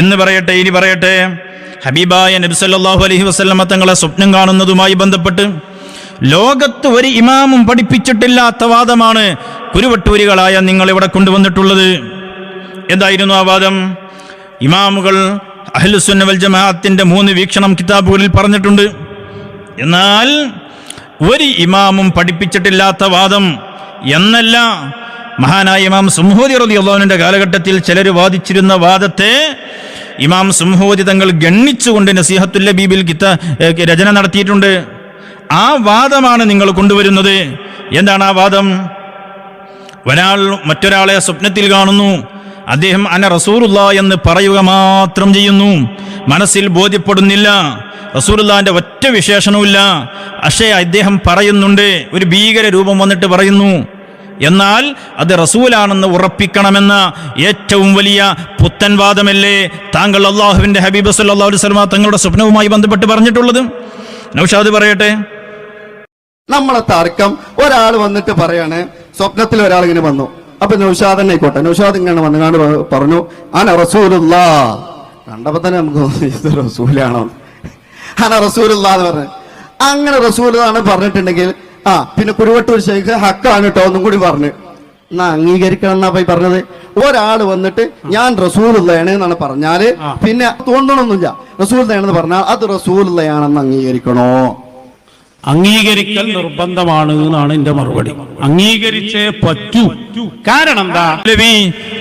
എന്ന് പറയട്ടെ ഇനി പറയട്ടെ. ഹബീബായ നബ്സല്ലാഹു അലഹി വസല്ലമ തങ്ങളെ സ്വപ്നം കാണുന്നതുമായി ബന്ധപ്പെട്ട് ലോകത്ത് ഒരു ഇമാമും പഠിപ്പിച്ചിട്ടില്ലാത്ത വാദമാണ് കുരുവട്ടൂരികളായ നിങ്ങൾ ഇവിടെ കൊണ്ടുവന്നിട്ടുള്ളത്. എന്തായിരുന്നു ആ വാദം? ഇമാമുകൾ അഹ്ലുസുന്ന വൽ ജമാഅത്തിന്റെ മൂന്ന് വീക്ഷണം കിതാബുകളിൽ പറഞ്ഞിട്ടുണ്ട്. എന്നാൽ ഒരു ഇമാമും പഠിപ്പിച്ചിട്ടില്ലാത്ത വാദം എന്നല്ല മഹാനായ ഇമാം സുംഹൂദി റതി അള്ളാഹുവിന്റെ കാലഘട്ടത്തിൽ ചിലർ വാദിച്ചിരുന്ന വാദത്തെ ഇമാം സുംഹൂദി തങ്ങൾ ഗണ്ണിച്ചുകൊണ്ട് നസീഹത്തുല്ല ബീബിൽ കിത്ത രചന നടത്തിയിട്ടുണ്ട്. ആ വാദമാണ് നിങ്ങൾ കൊണ്ടുവരുന്നത്. എന്താണ് ആ വാദം? ഒരാൾ മറ്റൊരാളെ സ്വപ്നത്തിൽ കാണുന്നു. അദ്ദേഹം അന റസൂറുല്ല എന്ന് പറയുക മാത്രം ചെയ്യുന്നു. മനസ്സിൽ ബോധ്യപ്പെടുന്നില്ല. റസൂറുല്ലാന്റെ ഒറ്റ വിശേഷണവുമില്ല. പക്ഷേ അദ്ദേഹം പറയുന്നുണ്ട്. ഒരു ഭീകര രൂപം വന്നിട്ട് പറയുന്നു. എന്നാൽ അത് റസൂലാണെന്ന് ഉറപ്പിക്കണമെന്ന ഏറ്റവും വലിയ പുത്തൻ വാദമല്ലേ താങ്കൾ അള്ളാഹുവിന്റെ ഹബീബ് സല്ലല്ലാഹു അലൈഹി വസല്ലമ തങ്ങളുടെ സ്വപ്നവുമായി ബന്ധപ്പെട്ട് പറഞ്ഞിട്ടുള്ളത്? നൗഷാദ് പറയട്ടെ. നമ്മളെ തർക്കം ഒരാൾ വന്നിട്ട് പറയാണ് സ്വപ്നത്തിൽ ഒരാൾ ഇങ്ങനെ വന്നു. അപ്പൊ നൗഷാദ് തന്നെ ആയിക്കോട്ടെ. നൗഷാദ് ഇങ്ങനെ വന്നുകാണ്ട് പറഞ്ഞു ആന റസൂലുള്ള. കണ്ടപ്പോ തന്നെ നമുക്ക് റസൂലാണോ? ആന റസൂലുള്ള എന്ന് പറഞ്ഞു. അങ്ങനെ റസൂലാണ് പറഞ്ഞിട്ടുണ്ടെങ്കിൽ ആ പിന്നെ കുരുവട്ടൂർ ശൈഖ് ഹക്കാണ് കേട്ടോ ഒന്നും കൂടി പറഞ്ഞു. എന്നാ അംഗീകരിക്കണം എന്നാ പോയി പറഞ്ഞത്? ഒരാൾ വന്നിട്ട് ഞാൻ റസൂലുള്ളയാണ് എന്നാണ് പറഞ്ഞാൽ പിന്നെ തോന്നണമൊന്നുമില്ല റസൂലുള്ളയാണെന്ന് പറഞ്ഞാൽ അത് റസൂലുള്ളയാണെന്ന് അംഗീകരിക്കണോ? അംഗീകരിക്കൽ നിർബന്ധമാണ് എന്നാണ് എന്റെ മറുപടി. അംഗീകരിച്ചേ പറ്റൂ. കാരണം എന്താ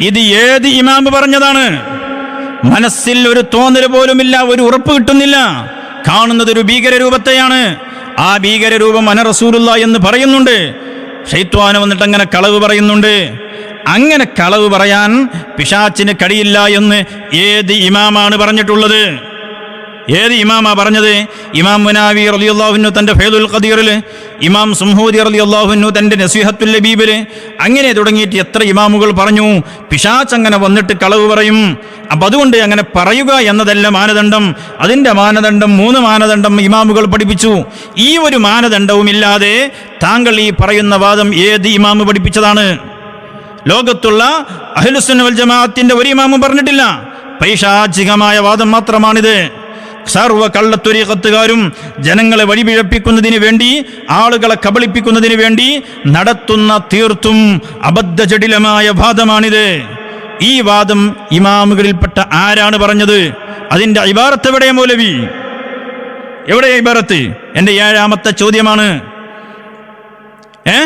ഇത് ഏത് ഇമാമ് പറഞ്ഞതാണ്? മനസ്സിൽ ഒരു തോന്നൽ പോലുമില്ല ഒരു ഉറപ്പ് കിട്ടുന്നില്ല. കാണുന്നത് ഒരു ഭീകര രൂപത്തെയാണ് ആ ഭീകര രൂപം അന റസൂലുള്ള എന്ന് പറയുന്നുണ്ട്. ഷെയ്ത്വാന വന്നിട്ട് അങ്ങനെ കളവ് പറയുന്നുണ്ട്. അങ്ങനെ കളവ് പറയാൻ പിശാച്ചിന് കഴിയില്ല എന്ന് ഏത് ഇമാമാണ് പറഞ്ഞിട്ടുള്ളത്? ഏത് ഇമാമാ പറഞ്ഞത്? ഇമാം മുനാവി റലി അള്ളാഹുനു തന്റെ ഫേദുൽ ഖദീറിൽ ഇമാം സുംഹൂദി റലി അള്ളാഹുനു തന്റെ നസീഹത്തുൽ ലബീബിൽ അങ്ങനെ തുടങ്ങിയിട്ട് എത്ര ഇമാമുകൾ പറഞ്ഞു? പിശാച്ച് അങ്ങനെ വന്നിട്ട് കളവ് പറയും. അപ്പം അതുകൊണ്ട് അങ്ങനെ പറയുക എന്നതല്ല മാനദണ്ഡം. അതിന്റെ മാനദണ്ഡം മൂന്ന് മാനദണ്ഡം ഇമാമുകൾ പഠിപ്പിച്ചു. ഈ ഒരു മാനദണ്ഡവുമില്ലാതെ താങ്കൾ ഈ പറയുന്ന വാദം ഏത് ഇമാമ് പഠിപ്പിച്ചതാണ്? ലോകത്തുള്ള അഹ്ലുസുന്ന വൽ ജമാഅത്തിന്റെ ഒരു ഇമാമും പറഞ്ഞിട്ടില്ല. പൈശാചികമായ വാദം മാത്രമാണിത്. സർവ കള്ളത്തുരീഖത്തുകാരും ജനങ്ങളെ വഴിപിഴപ്പിക്കുന്നതിന് വേണ്ടി ആളുകളെ കബളിപ്പിക്കുന്നതിന് വേണ്ടി നടത്തുന്ന തീർത്തും അബദ്ധജടിലമായ വാദമാണിത്. ഈ വാദം ഇമാമുകളിൽപ്പെട്ട ആരാണ് പറഞ്ഞത്? അതിന്റെ ഇബാറത്ത് എവിടെ മൗലവി? എവിടെ ഇബാറത്ത്? എന്റെ ഏഴാമത്തെ ചോദ്യമാണ്. ഏ?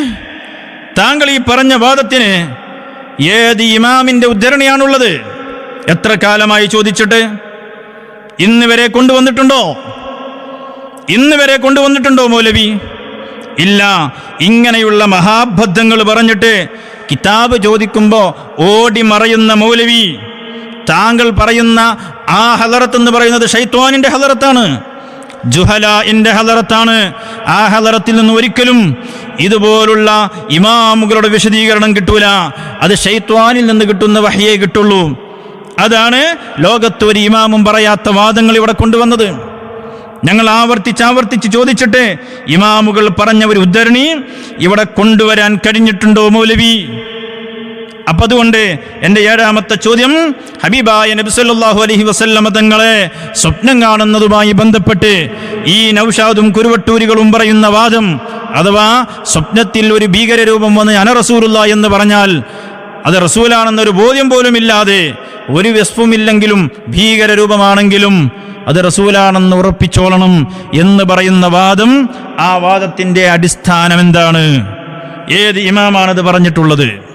താങ്കൾ ഈ പറഞ്ഞ വാദത്തിന് ഏത് ഇമാമിന്റെ ഉദ്ധരണിയാണുള്ളത്? എത്ര കാലമായി ചോദിച്ചിട്ട്? ഇന്ന് വരെ കൊണ്ടുവന്നിട്ടുണ്ടോ? ഇന്ന് വരെ കൊണ്ടുവന്നിട്ടുണ്ടോ മൗലവി? ഇല്ല. ഇങ്ങനെയുള്ള മഹാബദ്ധങ്ങൾ പറഞ്ഞിട്ട് കിതാബ് ചോദിക്കുമ്പോൾ ഓടി മറയുന്ന മൗലവി. താങ്കൾ പറയുന്ന ആ ഹലറത്ത് എന്ന് പറയുന്നത് ഷൈത്വാനിന്റെ ഹലറത്താണ് ജുഹല എന്റെ ഹലറത്താണ് ആ ഹലറത്തിൽ നിന്ന് ഒരിക്കലും ഇതുപോലുള്ള ഇമാമുകളുടെ വിശദീകരണം കിട്ടൂല. അത് ഷെയ്ത്വാനിൽ നിന്ന് കിട്ടുന്ന വഹിയെ കിട്ടുള്ളൂ. അതാണ് ലോകത്ത് ഒരു ഇമാമും പറയാത്ത വാദങ്ങൾ ഇവിടെ കൊണ്ടുവന്നത്. ഞങ്ങൾ ആവർത്തിച്ച് ആവർത്തിച്ച് ചോദിച്ചിട്ട് ഇമാമുകൾ പറഞ്ഞ ഒരു ഉദ്ധരണി ഇവിടെ കൊണ്ടുവരാൻ കഴിഞ്ഞിട്ടുണ്ടോ മൗലവി? അപ്പൊ അതുകൊണ്ട് എന്റെ ഏഴാമത്തെ ചോദ്യം ഹബീബായ നബി സല്ലല്ലാഹു അലൈഹി വസല്ലമ തങ്ങളെ സ്വപ്നം കാണുന്നതുമായി ബന്ധപ്പെട്ട് ഈ നൗഷാദും കുരുവട്ടൂരികളും പറയുന്ന വാദം അഥവാ സ്വപ്നത്തിൽ ഒരു ഭീകരരൂപം വന്ന് അനറസൂറുള്ള എന്ന് പറഞ്ഞാൽ അത് റസൂലാണെന്നൊരു ബോധ്യം പോലും ഇല്ലാതെ ഒരു വിസ്പുമില്ലെങ്കിലും ഭീകര രൂപമാണെങ്കിലും അത് റസൂലാണെന്ന് ഉറപ്പിച്ചോളണം എന്ന് പറയുന്ന വാദം ആ വാദത്തിന്റെ അടിസ്ഥാനം എന്താണ് ഏത് ഇമാമാണത് പറഞ്ഞിട്ടുള്ളത്?